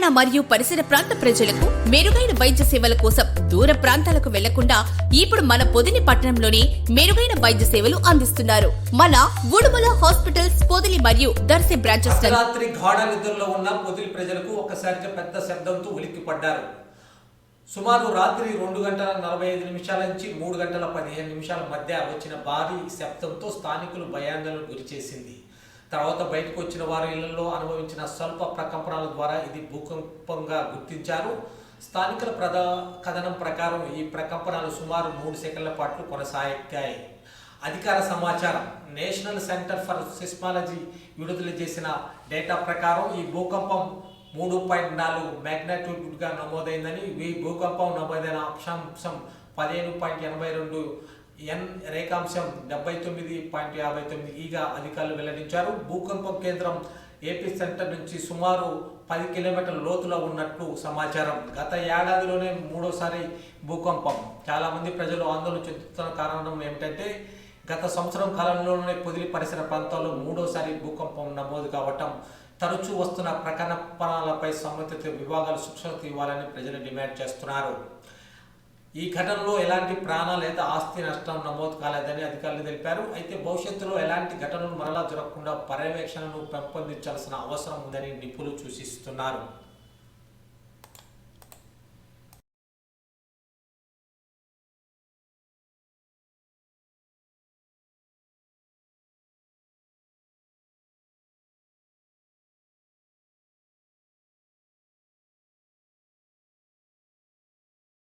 తెలంగాణ మరియు పరిసర ప్రాంత ప్రజలకు మెరుగైన వైద్య సేవల కోసం దూర ప్రాంతాలకు వెళ్ళకుండా ఇప్పుడు మన పొదిని పట్టణంలోనే మెరుగైన వైద్య సేవలు అందిస్తున్నారు. మన ఉడుమల హాస్పిటల్స్ పొదిలి మరియు దర్శి బ్రాంచెస్ రాత్రి గాఢ నిద్రలో ఉన్న పొదిలి ప్రజలకు ఒకసారి పెద్ద శబ్దంతో ఉలిక్కిపడ్డారు. సుమారు రాత్రి రెండు గంటల నలభై ఐదు నిమిషాల నుంచి మూడు గంటల పదిహేను నిమిషాల మధ్య వచ్చిన భారీ శబ్దంతో స్థానికులు భయాందోళనకు గురిచేసింది. తర్వాత బయటకు వచ్చిన వారి ఇళ్ళలో అనుభవించిన స్వల్ప ప్రకంపనల ద్వారా ఇది భూకంపంగా గుర్తించారు. స్థానికుల ప్రద కథనం ప్రకారం ఈ ప్రకంపనలు సుమారు మూడు సెకండ్ల పాటు కొనసాగాయి. అధికార సమాచారం నేషనల్ సెంటర్ ఫర్ సిస్మాలజీ విడుదల చేసిన డేటా ప్రకారం ఈ భూకంపం మూడు పాయింట్ నాలుగు మ్యాగ్నట్యూడ్గా నమోదైందని ఈ భూకంపం నమోదైన అక్షాంశం పదిహేను పాయింట్ ఎనభై రెండు ఎన్ రేఖాంశం డెబ్బై తొమ్మిది పాయింట్ యాభై తొమ్మిది ఈగా అధికారులు వెల్లడించారు. భూకంపం కేంద్రం ఏపీ సెంటర్ నుంచి సుమారు పది కిలోమీటర్ల లోతులో ఉన్నట్లు సమాచారం. గత ఏడాదిలోనే మూడోసారి భూకంపం. చాలామంది ప్రజలు ఆందోళన చెందుతున్న కారణం ఏమిటంటే గత సంవత్సరం కాలంలోనే పొదిలి పరిసర ప్రాంతాల్లో మూడోసారి భూకంపం నమోదు కావటం తరచూ వస్తున్న ప్రకటనలపై సంబంధిత విభాగాలు శిక్షణ ఇవ్వాలని ప్రజలు డిమాండ్ చేస్తున్నారు. ఈ ఘటనలో ఎలాంటి ప్రాణ లేదా ఆస్తి నష్టం నమోదు కాలేదని అధికారులు తెలిపారు. అయితే భవిష్యత్తులో ఎలాంటి ఘటనలు మరలా జరగకుండా పర్యవేక్షణను పెంపొందించాల్సిన అవసరం ఉందని నిపుణులు సూచిస్తున్నారు.